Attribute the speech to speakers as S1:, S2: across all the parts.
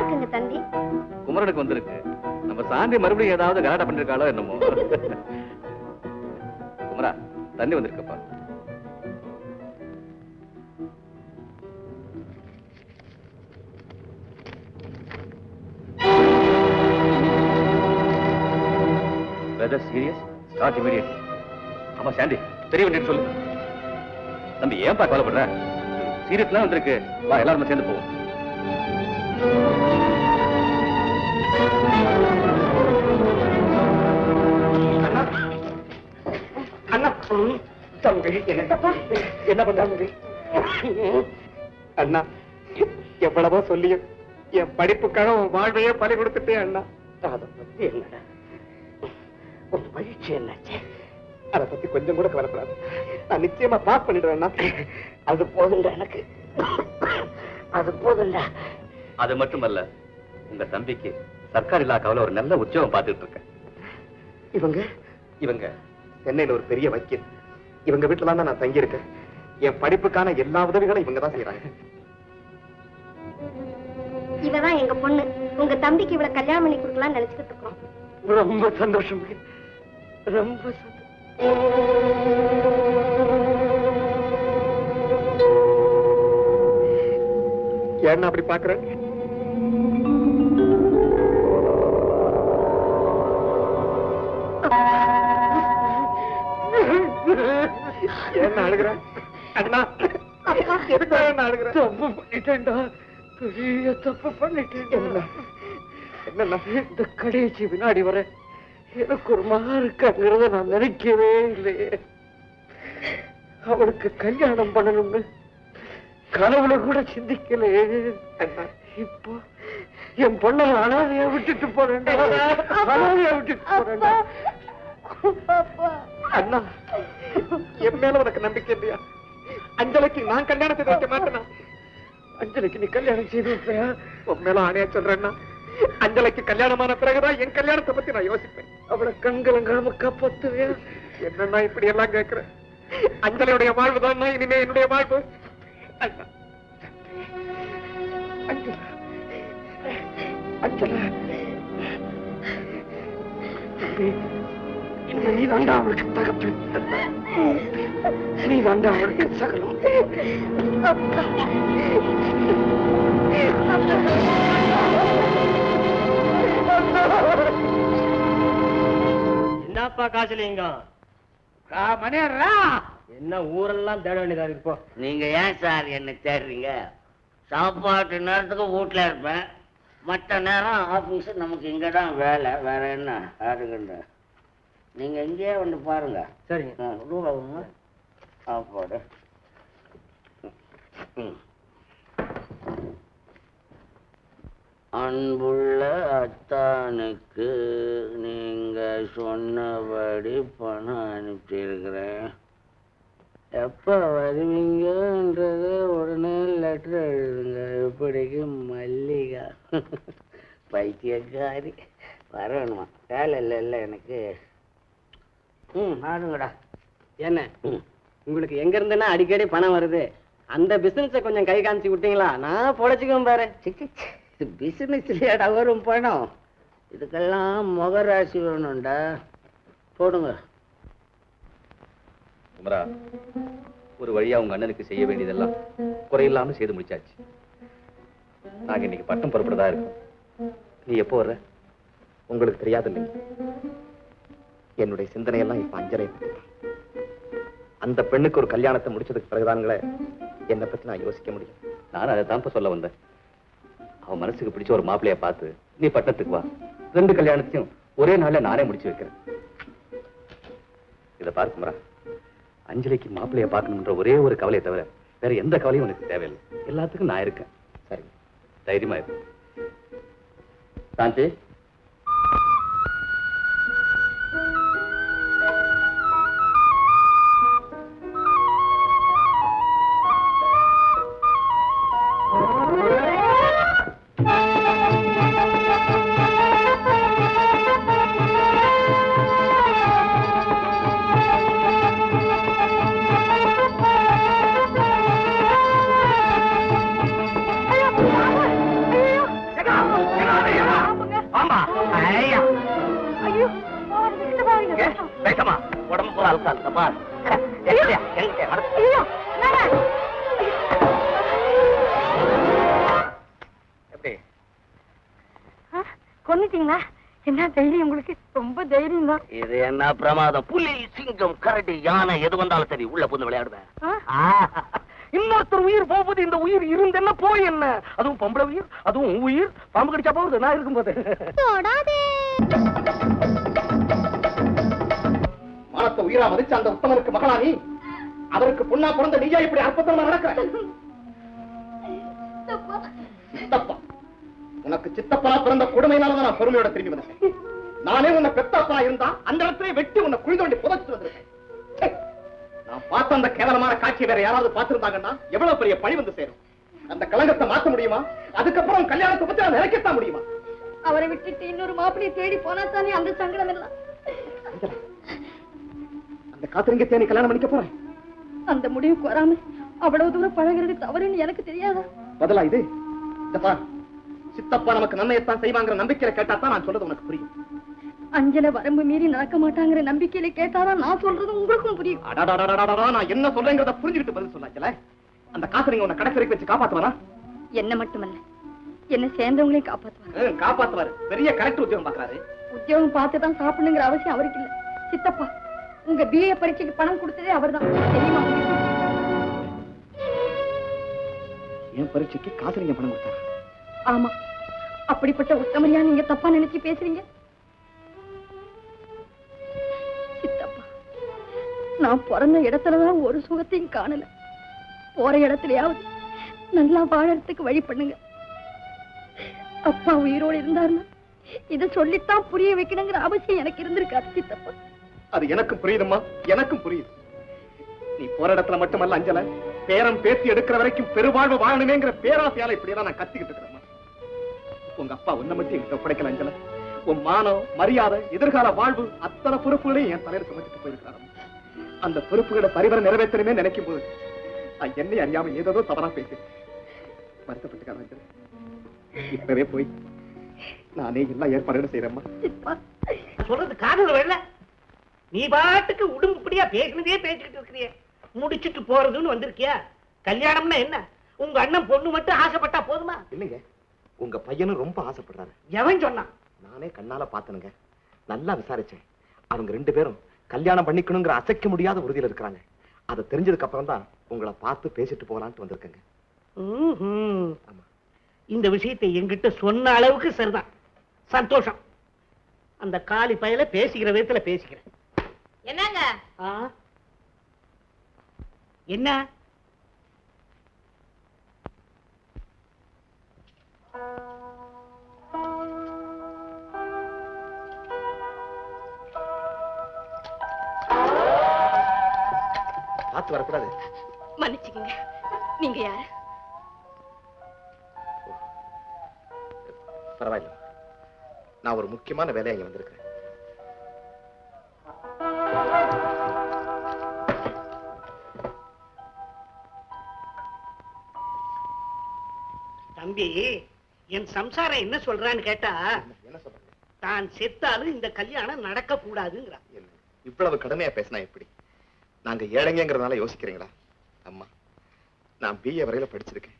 S1: யாருக்குங்க தந்தி
S2: குமரனுக்கு வந்திருக்கு. நம்ம சாந்தி மறுபடியும் ஏதாவது கலாட்டா பண்ணிருக்காளோ என்னமோ. குமரா தண்ணி வந்திருக்கப்பா. வெதர் சீரியஸ் ஸ்டார்ட் இமீடியட் ஆமா சாண்டி தெரிய வேண்டியது சொல்லு. தம்பி ஏன்பா கவலைப்படுற? சீரியஸ்லாம் வந்திருக்கு. வா எல்லாருமே சேர்ந்து போவோம்.
S3: தம்பி என்ன பண்றாங்க அண்ணா எவ்வளவோ சொல்லியும் என் படிப்புக்காக உன் வாழ்வையே பலி கொடுத்துட்டேன் அண்ணா. அதை பத்தி என்னடா? உன் பயிற்சி என்னாச்சு? அதை பத்தி கொஞ்சம் கூட கவலைப்படாது. நான் நிச்சயமா பாஸ் பண்ணிடுவேன் அண்ணா. அது போதும்டா எனக்கு. அது போதும்டா.
S2: அது மட்டுமல்ல உங்க தம்பிக்கு சர்க்கார் இலாக்காவில் ஒரு நல்ல உற்சவம் பார்த்துட்டு இருக்கேன்.
S3: இவங்க?
S2: இவங்க.
S3: சென்னையில ஒரு பெரிய வக்கீல். இவங்க வீட்டுல தான் நான் தங்கி இருக்கேன் என் படிப்புக்கான எல்லா உதவிகளும் இவங்க தான் செய்யறாங்க
S1: இவதான் எங்க பொண்ணு. உங்க தம்பிக்கு இவள கல்யாணம் பண்ணி கொடுக்கலாம்னு நினைச்சுக்கிட்டு இருக்கோம்.
S3: ரொம்ப சந்தோஷம் ரொம்ப ஏன்னா அப்படி பாக்குறேன் என்ன அழுகுற? அண்ணா தப்பு பண்ணிட்டேன்டா. பெரிய தப்பு பண்ணிட்டேன் என்ன இந்த கடைசி வினாடி வர எனக்கு ஒரு மகா இருக்காங்கிறத நான் நினைக்கவே இல்லையே. அவளுக்கு கல்யாணம் பண்ணணும்னு கனவுல கூட சிந்திக்கலையே இப்போ என் பொண்ணை அனாதையா விட்டுட்டு போறேன்டா. அனாதையா விட்டுட்டு போறேன்டா. அண்ணா. என் மேல உனக்கு நம்பிக்கை இல்லையா? அஞ்சலிக்கு நான் கல்யாணத்தை செய்து வைக்க மாட்டேனா? அஞ்சலிக்கு நீ கல்யாணம் செய்து வைப்பியா? உன் மேல ஆணையா சொல்றேன்னா? அஞ்சலிக்கு கல்யாணமான பிறகுதான் என் கல்யாணத்தை பத்தி நான் யோசிப்பேன். அவளை கண்கலங்காம காப்பாத்துவியா? என்னன்னா இப்படி எல்லாம் கேக்குறேன் அஞ்சலியுடைய வாழ்வு தான் இனிமே என்னுடைய வாழ்வு? அண்ணா. அஞ்சலா. அஞ்சலா. இனிமே நீ தாண்டா அவளுக்கு தகப்பன். நீ தாண்டா அவளுக்கு சகலம்.
S4: என்னப்பா காசுலிங்கம்?
S3: மணியர்ரா.
S4: என்ன ஊரெல்லாம் தேட வேண்டியதா இருக்கு இப்போ
S5: நீங்க ஏன் சார் என்ன தேடுறீங்க? சாப்பாட்டு நேரத்துக்கு வீட்ல இருப்பேன். மற்ற நேரம் ஆபீஸ் நமக்கு இங்க தான் வேலை. வேற என்ன? யாருக்குன்ற நீங்க இங்கேயே வந்து பாருங்க.
S4: சரிங்க.
S5: ரூபா கொடுங்க. சாப்பாடு. அன்புள்ள அத்தானுக்கு நீங்க சொன்னபடி பணம் அனுப்பியிருக்கிறேன் எப்ப வருவீங்கன்றத உடனே லெட்டர் எழுதுங்க. இப்படிக்கு மல்லிகா? பைத்தியக்காரி. வரணுமா? வேலை இல்லை இல்லை எனக்கு. ம். ஆடுங்கடா.
S4: என்ன? உங்களுக்கு எங்க இருந்துன்னா அடிக்கடி பணம் வருது. அந்த பிசினஸ கொஞ்சம் கை காமிச்சு விட்டீங்களா? நான் பொழைச்சுக்குவேன் பாரு.
S5: பிசினஸ்லயாடா வரும் பணம். இதுக்கெல்லாம் முகராசி வேணும்டா. போடுங்க.
S2: குமரா ஒரு வழியா உங்க அண்ணனுக்கு செய்ய வேண்டியதெல்லாம் குறையில்லாம செய்து முடிச்சாச்சு. நாங்க இன்னைக்கு பட்டம் புறப்படுறதா இருக்கோம். நீ எப்போ வர்ற?
S3: உங்களுக்கு தெரியாது இல்லைங்க என்னுடைய சிந்தனையெல்லாம் இப்ப அஞ்சலை. அந்த பெண்ணுக்கு ஒரு கல்யாணத்தை முடிச்சதுக்கு பிறகுதானுங்களே என்னை பத்தி நான் யோசிக்க முடியும்
S2: நானும் அதை தான் சொல்ல வந்தேன். அவன் மனசுக்கு பிடிச்ச ஒரு மாப்பிளைய பார்த்து நீ பட்டணத்துக்கு வா. ரெண்டு கல்யாணத்தையும் ஒரே நாள்ல நானே முடிச்சு வைக்கிறேன். இதை பாரு குமரா. அஞ்சலிக்கு மாப்பிளைய பார்க்கணுன்ற ஒரே ஒரு கவலையை தவிர வேற எந்த கவலையும் உனக்கு தேவையில்லை. எல்லாத்துக்கும் நான் இருக்கேன்.
S3: சரி.
S2: தைரியமா இரு. சாந்தி.
S1: ஐயோ.
S6: பேசமா உடம்பு அழுக்கா?
S7: எப்படி?
S8: என்ன தைரியம் உங்களுக்கு? ரொம்ப தைரியம் தான்
S6: இது என்ன பிரமாதம்? புலி சிங்கம் கரடி யானை எது வந்தாலும் சரி உள்ள புந்து விளையாடுவேன். இன்னொருத்தர் உயிர் போகுது இந்த உயிர் இருந்து என்ன போய் என்ன? அதுவும் பொம்பளை உயிர் அதுவும் உன் உயிர். பாம்பு கடிச்சா போகுது நான் இருக்கும்போது.
S9: மானத்தை உயிரா மதிச்ச அந்த உத்தமனுக்கு மகளா நீ அவருக்கு பொண்ணா பிறந்த நீயா இப்படி அற்புதமா நடக்கிற? சித்தப்பா. உனக்கு சித்தப்பனா பிறந்த கொடுமையினாலதான் நான் பெருமையோட திரும்பி வந்தேன். நானே உன்னை பெத்தப்பனா இருந்தா அந்த இடத்துல வெட்டி உன்னை குழி தோண்டி புதைச்சிட்டு வந்திருக்கேன்! நான் பார்த்த அந்த கேவலமான காட்சியை வேற யாராவது பார்த்திருந்தாங்கன்னா எவ்வளவு பெரிய பழி வந்து சேரும்? அந்த கலங்கத்தை மாத்த முடியுமா? அதுக்கப்புறம் கல்யாணத்தை பத்தி நான் நினைக்கத்தான் முடியுமா?
S8: அவரை விட்டுட்டு இன்னொரு மாப்பிளையை தேடி போனா தானே அந்த சங்கடம் எல்லாம்?
S9: அந்த காத்திரிங்கத்தை நீ கல்யாணம் பண்ணிக்க போறேன்.
S8: அந்த முடிவுக்கு வராம அவ்வளவு தூரம் பழகுறது தவறுன்னு எனக்கு தெரியாதா?
S9: பதிலா இது? இந்த சித்தப்பா நமக்கு நன்மையத்தான் செய்வாங்கிற நம்பிக்கையில கேட்டா தான் நான் சொல்றது உனக்கு புரியும்.
S8: அஞ்சல வரம்பு மீறி நடக்க மாட்டாங்கிற நம்பிக்கையில கேட்டாதான் நான் சொல்றது உங்களுக்கும் புரியும்.
S9: நான் என்ன சொல்றேங்கிறத புரிஞ்சுக்கிட்டு பதில் சொல்லாச்சல அந்த காசு நீங்க உன்னை கடைசி வச்சு காப்பாத்துவானா
S8: என்ன மட்டுமல்ல என்ன சேர்ந்தவங்களையும்
S9: காப்பாத்துவாரு காப்பாத்துவாரு பெரிய கரெக்ட் உத்தியோகம் பாக்குறாரு
S8: உத்தியோகம் பார்த்து தான் சாப்பிடணுங்கிற அவசியம் அவருக்கு இல்ல சித்தப்பா உங்க பிஏ பரீட்சைக்கு பணம் கொடுத்ததே அவர்தான் தெரியுமா
S9: என் பரீட்சைக்கு காசு நீங்க பணம் கொடுத்தாரு
S8: ஆமா அப்படிப்பட்ட உத்தமரியா நீங்க தப்பா நினைச்சு பேசுறீங்க நான் பிறந்த இடத்துலதான் ஒரு சுகத்தையும் காணல. போற இடத்துலயாவது நல்லா வாழறதுக்கு வழி பண்ணுங்க. அப்பா உயிரோடு இருந்தாருன்னா இத சொல்லித்தான் புரிய வைக்கணுங்கிற அவசியம் எனக்கு இருந்திருக்காது சித்தப்பா
S9: அது எனக்கும் புரியுதுமா எனக்கும் புரியுது. நீ போற இடத்துல மட்டுமல்ல அஞ்சல. பேரம் பேசி எடுக்கிற வரைக்கும் பெருவாழ்வு வாழணுமேங்கிற பேராசையால இப்படியெல்லாம் நான் கத்திக்கிட்டு இருக்கிறேன் உங்க அப்பா உன்னை மட்டும் என்கிட்ட ஒப்படைக்கல அஞ்சல. உன் மானம் மரியாதை எதிர்கால வாழ்வு அத்தனை பொறுப்புகளையும் என் தலையில சுமத்திட்டு போயிருக்காரு அந்த பொறுப்புகளை சரிவர நிறைவேற்றணுமே நினைக்கும் போது நான் என்னை அறியாம ஏதோ தவறா பேசுறேன் வருத்தப்பட்டுக்கார அஞ்சல. இப்பவே போய் நானே எல்லா ஏற்பாடுகளும் செய்யறேம்மா
S6: சொல்றது காதல் வரல. நீ பாட்டுக்கு உடும்புப்படியா பேசினதே பேசிக்கிட்டு இருக்கிறிய. முடிச்சிட்டு போறதுன்னு வந்திருக்கியா? கல்யாணம்னா என்ன? உங்க அண்ணன் பொண்ணு மட்டும் ஆசைப்பட்டா போதுமா?
S9: இல்லைங்க. உங்க பையனும் ரொம்ப ஆசைப்படுறாரு.
S6: எவன் சொன்னான்?
S9: நானே கண்ணால பாத்தனுங்க நல்லா விசாரிச்சேன். அவங்க ரெண்டு பேரும் கல்யாணம் பண்ணிக்கணுங்கிற அசைக்க முடியாத உறுதியில இருக்கிறாங்க. அதை தெரிஞ்சதுக்கு அப்புறம் தான் உங்களை பார்த்து பேசிட்டு போகலான்ட்டு வந்திருக்கேங்க. ஆமா.
S6: இந்த விஷயத்தை என்கிட்ட சொன்ன அளவுக்கு சரிதான். சந்தோஷம். அந்த காலி பயல பேசிக்கிற விதத்துல பேசிக்கிறேன்.
S8: என்னங்க?
S6: ஆ? என்ன?
S9: பார்த்து வரக்கூடாது.
S8: மன்னிச்சுக்கங்க. நீங்க யாரு?
S9: பரவாயில்ல. நான் ஒரு முக்கியமான வேலையா இங்க வந்திருக்கிறேன்.
S6: தம்பி என் சம்சாரம் என்ன சொல்றான்னு கேட்டா
S9: என்ன சொல்றீங்க
S6: தான் செத்தாலும் இந்த கல்யாணம் நடக்க கூடாதுங்கிறான்
S9: இவ்வளவு கடுமையா பேசினா எப்படி? நாங்க ஏழைங்கிறதுனால யோசிக்கிறீங்களா? அம்மா நான் பிஏ வரையில படிச்சிருக்கேன்.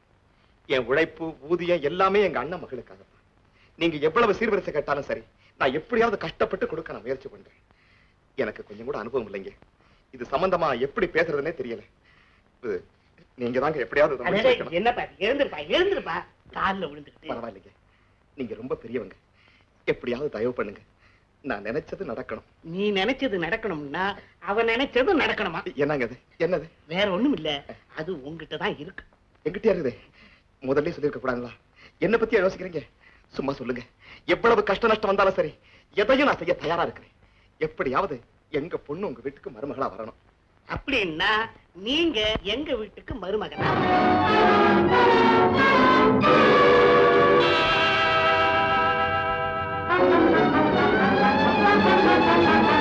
S9: என் உழைப்பு ஊதியம் எல்லாமே எங்க அண்ணன் மகளுக்காக நீங்க எவ்வளவு சீர்வரிசை கேட்டாலும் சரி நான் எப்படியாவது கஷ்டப்பட்டு கொடுக்க நான் முயற்சி பண்றேன். எனக்கு கொஞ்சம் கூட அனுபவம் இல்லைங்க. இது சம்பந்தமா எப்படி பேசுறதுன்னே தெரியல. நீங்க தாங்க எப்படியாவது.
S6: என்னப்பா எழுந்திருப்பா எழுந்திருப்பா. காலில் விழுந்துக்கிட்டு.
S9: பரவாயில்லைங்க. நீங்க ரொம்ப பெரியவங்க. எப்படியாவது தயவு பண்ணுங்க. நான் நினைச்சது நடக்கணும்.
S6: நீ நினைச்சது நடக்கணும்னா அவன் நினைச்சது நடக்கணுமா?
S9: என்னங்க அது என்னது?
S6: வேற ஒண்ணும் இல்ல அது உங்ககிட்ட தான் இருக்கு.
S9: எங்கிட்டயா இருக்குது? முதல்ல சொல்லிருக்க கூடாங்களா என்ன பத்தி யோசிக்கிறீங்க? சும்மா சொல்லுங்க. எவ்வளவு கஷ்ட நஷ்டம் வந்தாலும் சரி எதையும் நான் செய்ய தயாரா இருக்கிறேன். எப்படியாவது எங்க பொண்ணு உங்க வீட்டுக்கு மருமகளா வரணும்.
S6: அப்படின்னா நீங்க எங்க வீட்டுக்கு மருமகனா Thank you.